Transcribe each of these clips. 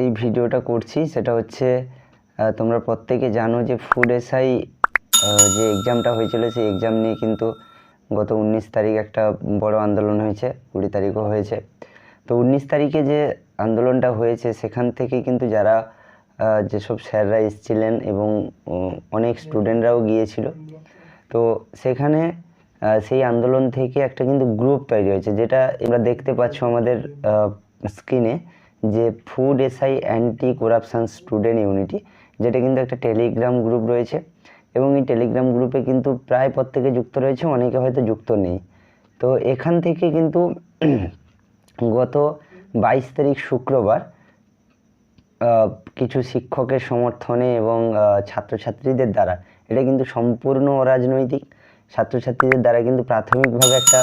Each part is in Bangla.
এই ভিডিওটা করছি, সেটা হচ্ছে তোমরা প্রত্যেকে জানো যে ফুড এসআই যে এক্সামটা হয়েছিল, সেই এক্সাম নিয়ে কিন্তু গত উনিশ তারিখ একটা বড় আন্দোলন হয়েছে, কুড়ি তারিখও হয়েছে। তো উনিশ তারিখে যে আন্দোলনটা হয়েছে, সেখান থেকে কিন্তু যারা যেসব স্যাররা এসেছিলেন এবং অনেক স্টুডেন্টরাও গিয়েছিল, তো সেখানে সেই আন্দোলন থেকে একটা কিন্তু গ্রুপ তৈরি হয়েছে, যেটা আমরা দেখতে পাচ্ছ আমাদের স্ক্রিনে। যে food SI anti corruption student unity যেটা কিন্তু একটা টেলিগ্রাম গ্রুপ রয়েছে। এবং এই টেলিগ্রাম গ্রুপে কিন্তু প্রায় প্রত্যেকে যুক্ত রয়েছে, অনেকে হয়তো যুক্ত নেই। তো এখান থেকে কিন্তু গত বাইশ তারিখ শুক্রবার কিছু শিক্ষকের সমর্থনে এবং ছাত্রছাত্রীদের দ্বারা, এটা কিন্তু সম্পূর্ণ অরাজনৈতিক। ছাত্রছাত্রীদের দ্বারা কিন্তু প্রাথমিকভাবে একটা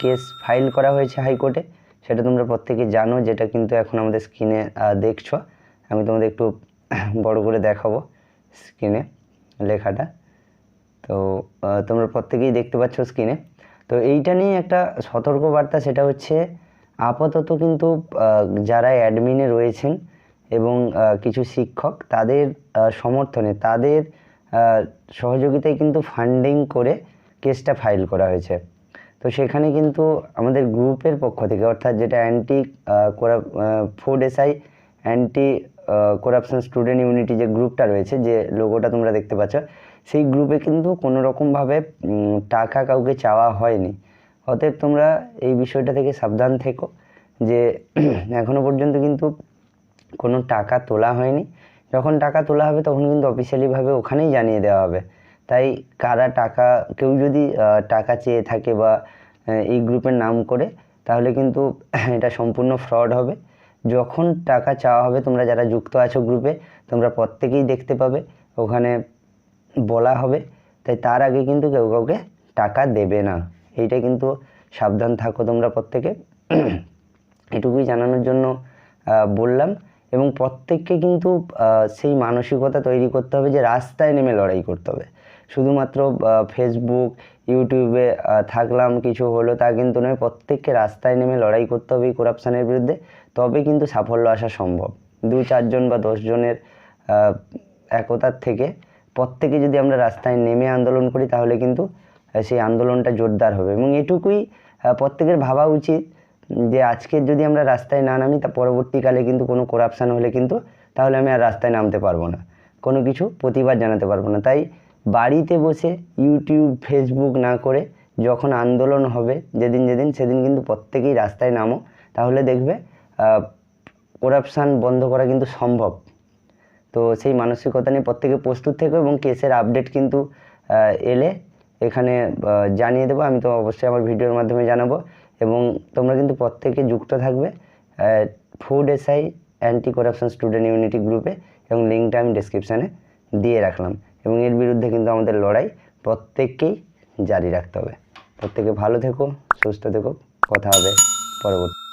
কেস ফাইল করা হয়েছে হাইকোর্টে। সেটা তোমরা প্রত্যেকে জানো, যেটা কিন্তু এখন আমাদের স্ক্রিনে দেখছ। আমি তোমাদের একটু বড় করে দেখাবো স্ক্রিনে লেখাটা। তো তোমরা প্রত্যেকেই দেখতে পাচ্ছ স্ক্রিনে তো এইটা নিয়ে একটা সতর্কবার্তা, সেটা হচ্ছে আপাতত কিন্তু যারা অ্যাডমিনে রয়েছেন এবং কিছু শিক্ষক, তাদের সমর্থনে, তাদের সহযোগিতায় কিন্তু ফান্ডিং করে কেসটা ফাইল করা হয়েছে। তো সেখানে কিন্তু আমাদের গ্রুপের পক্ষ থেকে, অর্থাৎ যেটা anti food SI anti corruption student unity যে গ্রুপটা রয়েছে, যে লোগোটা তোমরা দেখতে পাচ্ছ, সেই গ্রুপে কিন্তু কোনো রকমভাবে টাকা কাউকে চাওয়া হয়নি। অতএব তোমরা এই বিষয়টা থেকে সাবধান থেকো যে এখনও পর্যন্ত কিন্তু কোনো টাকা তোলা হয়নি। যখন টাকা তোলা হবে, তখন কিন্তু অফিসিয়ালিভাবে ওখানেই জানিয়ে দেওয়া হবে। তাই কারা টাকা, কেউ যদি টাকা চেয়ে থাকে বা এই গ্রুপের নাম করে, তাহলে কিন্তু এটা সম্পূর্ণ ফ্রড হবে। যখন টাকা চাওয়া হবে, তোমরা যারা যুক্ত আছো গ্রুপে তোমরা প্রত্যেকেই দেখতে পাবে, ওখানে বলা হবে। তাই তার আগে কিন্তু কেউ কাউকে টাকা দেবে না। এইটা কিন্তু সাবধান থাকো তোমরা প্রত্যেকে। এটুকুই জানানোর জন্য বললাম। এবং প্রত্যেককে কিন্তু সেই মানসিকতা তৈরি করতে হবে যে রাস্তায় নেমে লড়াই করতে হবে। শুধুমাত্র ফেসবুক ইউটিউবে থাকলাম, কিছু হলো তা কিন্তু নয়, প্রত্যেককে রাস্তায় নেমে লড়াই করতে হবে করাপশানের বিরুদ্ধে। তবে কিন্তু সাফল্য আসা সম্ভব। দু চারজন বা দশজনের একতার থেকে প্রত্যেকে যদি আমরা রাস্তায় নেমে আন্দোলন করি, তাহলে কিন্তু সেই আন্দোলনটা জোরদার হবে। এবং এটুকুই প্রত্যেকের ভাবা উচিত যে আজকে যদি আমরা রাস্তায় না নামি, তা পরবর্তীকালে কিন্তু কোনো করাপশান হলে কিন্তু তাহলে আমি আর রাস্তায় নামতে পারব না। কোনো কিছু প্রতিবাদ জানাতে পারব না। তাই বাড়িতে বসে ইউটিউব ফেসবুক না করে যখন আন্দোলন হবে, যেদিন যেদিন, সেদিন কিন্তু প্রত্যেকেই রাস্তায় নামো, তাহলে দেখবে করাপশান বন্ধ করা কিন্তু সম্ভব। তো সেই মানসিকতা নিয়ে প্রত্যেকে প্রস্তুত থেকো এবং কেসের আপডেট কিন্তু এলে এখানে জানিয়ে দেবো। আমি তো অবশ্যই আমার ভিডিওর মাধ্যমে জানাব এবং তোমরা কিন্তু প্রত্যেকে যুক্ত থাকবে food SI anti corruption student unity গ্রুপে এবং লিঙ্কটা আমি ডিসক্রিপশানে দিয়ে রাখলাম। এবং এর বিরুদ্ধে কিন্তু আমাদের লড়াই প্রত্যেককেই জারি রাখতে হবে। প্রত্যেকে ভালো থেকো, সুস্থ থেকো। কথা হবে পরবর্তী